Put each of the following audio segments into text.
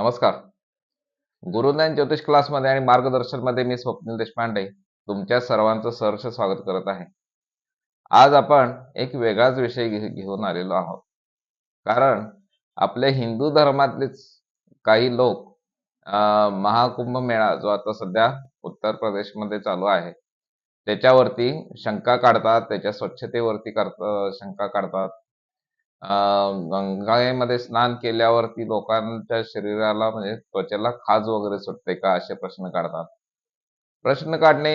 नमस्कार. गुरुज्ञान ज्योतिष क्लासमध्ये आणि मार्गदर्शनमध्ये मी स्वप्नील देशपांडे तुमच्या सर्वांचं सहर्ष स्वागत करत आहे. आज आपण एक वेगळाच विषय घेऊन आलेलो आहोत. कारण आपल्या हिंदू धर्मातलेच काही लोक महाकुंभ मेळा जो आता सध्या उत्तर प्रदेशमध्ये चालू आहे त्याच्यावरती शंका काढतात त्याच्या स्वच्छतेवरती करत शंका काढतात. अं, गंगामध्ये स्नान केल्यावरती लोकांच्या शरीराला म्हणजे त्वचेला खाज वगैरे सुटते का असे प्रश्न काढतात. प्रश्न काढणे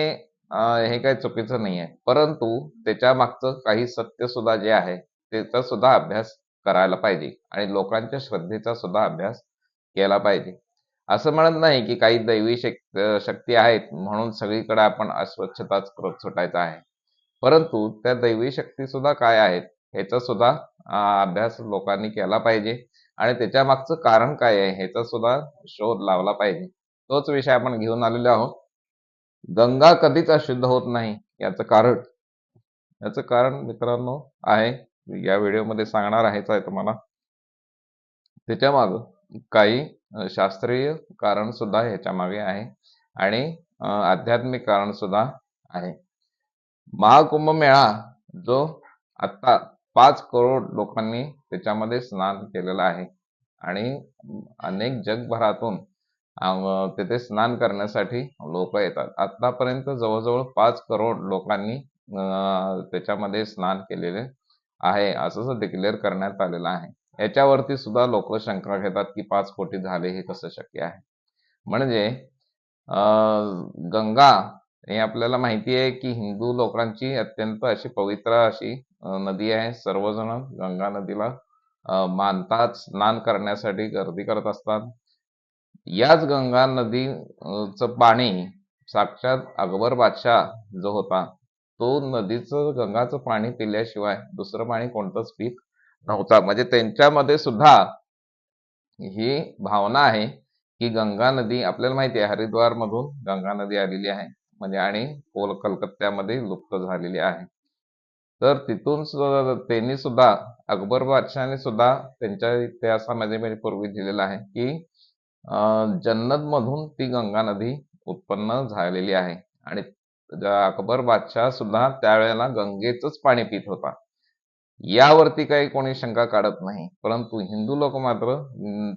हे काही चुकीचं नाही आहे. परंतु त्याच्या मागचं काही सत्य सुद्धा जे आहे त्याचा सुद्धा अभ्यास करायला पाहिजे आणि लोकांच्या श्रद्धेचा सुद्धा अभ्यास केला पाहिजे. असं म्हणत नाही की काही दैवी शक् शक्ती आहेत म्हणून सगळीकडे आपण अस्वच्छताच करत आहे. परंतु त्या दैवी शक्ती सुद्धा काय आहेत ह्याचा सुद्धा अभ्यास लोकांनी केला पाहिजे. आणि त्याच्या मागचं कारण काय आहे ह्याचा सुद्धा शोध लावला पाहिजे. तोच विषय आपण घेऊन आलेलो आहोत. गंगा कधीच अशुद्ध होत नाही याचं कारण. याचं कारण मित्रांनो आहे या व्हिडिओमध्ये सांगणार आहेच आहे तुम्हाला. त्याच्या माग काही शास्त्रीय कारण सुद्धा ह्याच्या मागे आहे. आणि आध्यात्मिक कारण सुद्धा आहे. महाकुंभ मेळा जो आता पाच करोड लोकांनी त्याच्यामध्ये स्नान केलेलं आहे. आणि अनेक जगभरातून तिथे स्नान करण्यासाठी लोक येतात. आतापर्यंत जवळजवळ पाच करोड लोकांनी त्याच्यामध्ये स्नान केलेले आहे असं डिक्लेअर करण्यात आलेलं आहे. याच्यावरती सुद्धा लोक शंका घेतात की पाच कोटी झाले हे कसं शक्य आहे? म्हणजे गंगा हे आपल्याला माहिती आहे की हिंदू लोकांची अत्यंत अशी पवित्र अशी नदी आहे. सर्वजण गंगा नदीला मानतात स्नान करण्यासाठी गर्दी करत असतात. याच गंगा नदीचं पाणी साक्षात अकबर बादशाह जो होता तो नदीचं गंगाचं पाणी पिल्याशिवाय दुसरं पाणी कोणतंच पीत नव्हता. म्हणजे त्यांच्यामध्ये सुद्धा ही भावना आहे की गंगा नदी आपल्याला माहिती आहे हरिद्वार मधून गंगा नदी आलेली आहे. म्हणजे आणि कोल कलकत्त्यामध्ये लुप्त झालेली आहे. तर तिथून त्यांनी सुद्धा अकबर बादशाहने सुद्धा त्यांच्या इतिहासामध्ये म्हणजे पूर्वी दिलेला आहे की जन्नत मधून ती गंगा नदी उत्पन्न झालेली आहे. आणि अकबर बादशाह सुद्धा त्यावेळेला गंगेचंच पाणी पित होता. यावरती काही कोणी शंका काढत नाही. परंतु हिंदू लोक मात्र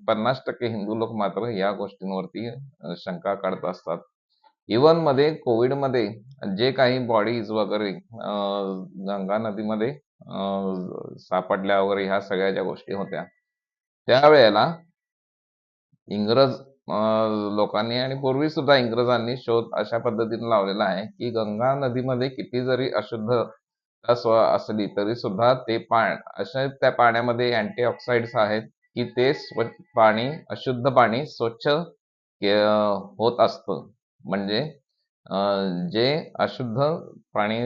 पन्नास टक्के हिंदू लोक मात्र या गोष्टींवरती शंका काढत असतात. इवनमध्ये कोविडमध्ये जे काही बॉडीज वगैरे अं, गंगा नदीमध्ये अं, सापडल्या वगैरे ह्या सगळ्या ज्या गोष्टी होत्या त्यावेळेला इंग्रज लोकांनी आणि पूर्वी सुद्धा इंग्रजांनी शोध अशा पद्धतीने लावलेला आहे की गंगा नदीमध्ये किती जरी अशुद्ध स्व असली तरी सुद्धा ते पाणी अशा त्या पाण्यामध्ये अँटीऑक्साइड्स आहेत की ते स्वच्छ पाणी अशुद्ध पाणी स्वच्छ होत असतं. म्हणजे अं, जे अशुद्ध पाणी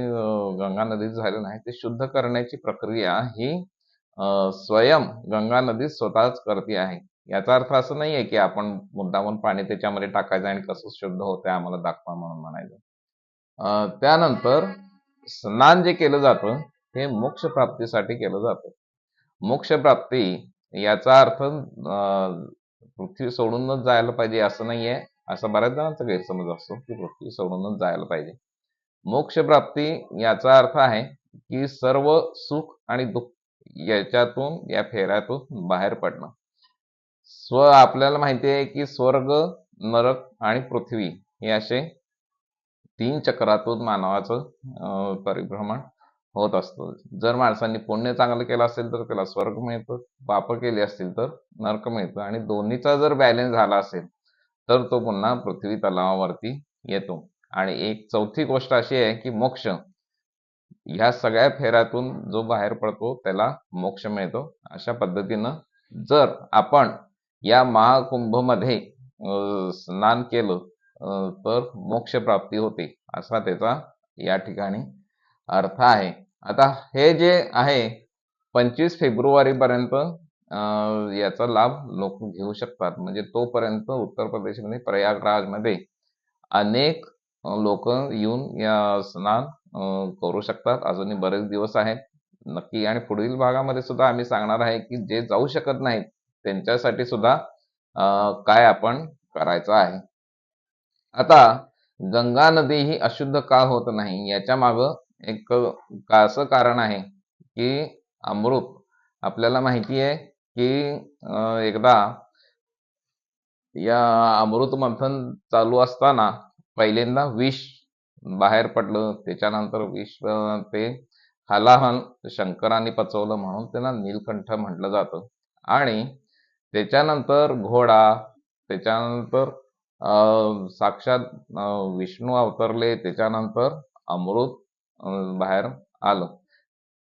गंगा नदीत झालेलं आहे ते शुद्ध करण्याची प्रक्रिया ही अं, स्वयं गंगा नदी स्वतःच करते आहे. याचा अर्थ असं नाहीये की आपण मुद्दामून पाणी त्याच्यामध्ये टाकायचं आणि कसं शुद्ध होतंय आम्हाला दाखवा म्हणून म्हणायचं. त्यानंतर स्नान जे केलं जातं हे मोक्ष प्राप्तीसाठी केलं जातं. मोक्ष प्राप्ती याचा अर्थ अं, पृथ्वी सोडूनच जायला पाहिजे असं नाहीये. असं बऱ्याच जणांचा गैरसमज असतो की पृथ्वी सोडूनच जायला पाहिजे. मोक्ष प्राप्ती याचा अर्थ आहे की सर्व सुख आणि दुःख याच्यातून या फेऱ्यातून बाहेर पडणं. स्व आपल्याला माहिती आहे की स्वर्ग नरक आणि पृथ्वी हे असे तीन चक्रातून मानवाचं परिभ्रमण होत असतं. जर माणसांनी पुण्य चांगलं केलं असेल तर त्याला स्वर्ग मिळतं पाप केली असतील तर नरक मिळतं आणि दोन्हीचा जर बॅलेन्स झाला असेल तर तो पुन्हा पृथ्वी तलावावरती येतो. आणि एक चौथी गोष्ट अशी आहे की मोक्ष. ह्या सगळ्या फेऱ्यातून जो बाहेर पडतो त्याला मोक्ष मिळतो. अशा पद्धतीनं जर आपण या महाकुंभमध्ये अं, स्नान केलं तर मोक्ष प्राप्ती होते असा त्याचा या ठिकाणी अर्थ आहे. आता हे जे आहे पंचवीस फेब्रुवारी पर्यंत याचा लाभ लोक घेऊ शकतात. म्हणजे तोपर्यंत उत्तर प्रदेशमध्ये प्रयागराजमध्ये अनेक लोक येऊन या स्नान करू शकतात. अजूनही बरेच दिवस आहेत. नक्की आणि पुढील भागामध्ये सुद्धा आम्ही सांगणार आहे की जे जाऊ शकत नाहीत त्यांच्यासाठी सुद्धा काय आपण करायचं आहे. आता गंगा नदी ही अशुद्ध का होत नाही? याच्या माग एक का असं कारण आहे की अमृत आपल्याला माहिती आहे की एकदा या अमृत मंथन चालू असताना पहिल्यांदा विष बाहेर पडलं त्याच्यानंतर विष ते हलाहल शंकराने पचवलं म्हणून त्यांना नीलकंठ म्हटलं जातं. आणि त्याच्यानंतर घोडा त्याच्यानंतर अं, साक्षात विष्णू अवतरले त्याच्यानंतर अमृत बाहेर आलं.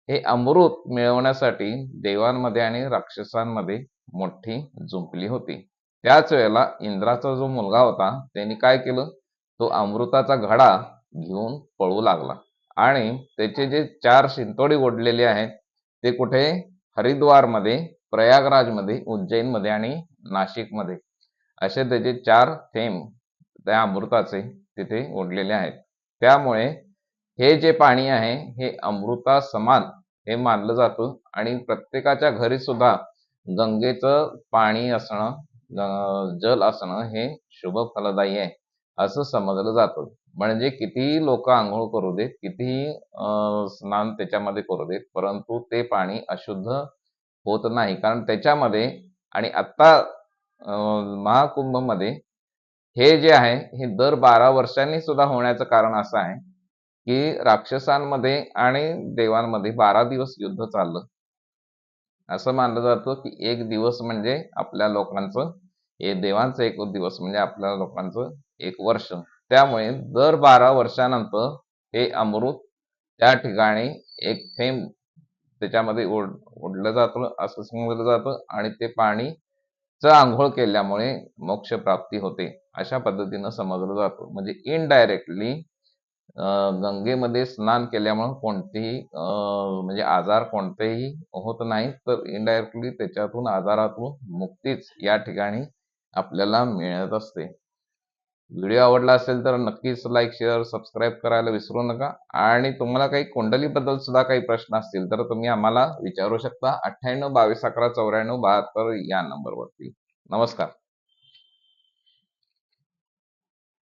हे अमृत मिळवण्यासाठी देवांमध्ये आणि राक्षसांमध्ये मोठी जुंपली होती. त्याच वेळेला इंद्राचा जो मुलगा होता त्यांनी काय केलं? तो अमृताचा घडा घेऊन पळू लागला. आणि त्याचे जे चार शिंतोडी ओढलेले आहेत ते कुठे? हरिद्वारमध्ये प्रयागराजमध्ये उज्जैनमध्ये आणि नाशिकमध्ये. असे त्याचे चार थेंब त्या अमृताचे तिथे ओढलेले आहेत. त्यामुळे हे जे पाणी आहे हे अमृता समान हे मानलं जातं. आणि प्रत्येकाच्या घरी सुद्धा गंगेचं पाणी असणं जल असणं हे शुभ फलदायी आहे असं समजलं जातं. म्हणजे कितीही लोक आंघोळ करू देत कितीही अं, स्नान त्याच्यामध्ये करू देत परंतु ते पाणी अशुद्ध होत नाही. कारण त्याच्यामध्ये आणि आत्ता महाकुंभमध्ये हे जे आहे हे दर बारा वर्षांनी सुद्धा होण्याचं कारण असं आहे की राक्षसांमध्ये आणि देवांमध्ये बारा दिवस युद्ध चाललं. असं मानलं जातं की एक दिवस म्हणजे आपल्या लोकांचं हे देवांचं एक दिवस म्हणजे आपल्या लोकांचं एक वर्ष. त्यामुळे दर बारा वर्षानंतर हे अमृत त्या ठिकाणी एक थेंब त्याच्यामध्ये ओढ ओढलं जातं असं समजलं जातं आणि ते पाणी च आंघोळ केल्यामुळे मोक्ष प्राप्ती होते अशा पद्धतीनं समजलं जातं. म्हणजे इनडायरेक्टली गंगेमध्ये स्नान केल्यामुळे कोणतेही म्हणजे आजार कोणतेही होत नाही तर इनडायरेक्टली त्याच्यातून आजारातून मुक्तीच या ठिकाणी आपल्याला मिळत असते. व्हिडिओ आवडला असेल तर नक्कीच लाईक शेअर सबस्क्राईब करायला विसरू नका. आणि तुम्हाला काही कुंडलीबद्दल सुद्धा काही प्रश्न असतील तर तुम्ही आम्हाला विचारू शकता. अठ्ठ्याण्णव बावीस अकरा चौऱ्याण्णव बहात्तर या नंबरवरती नमस्कार.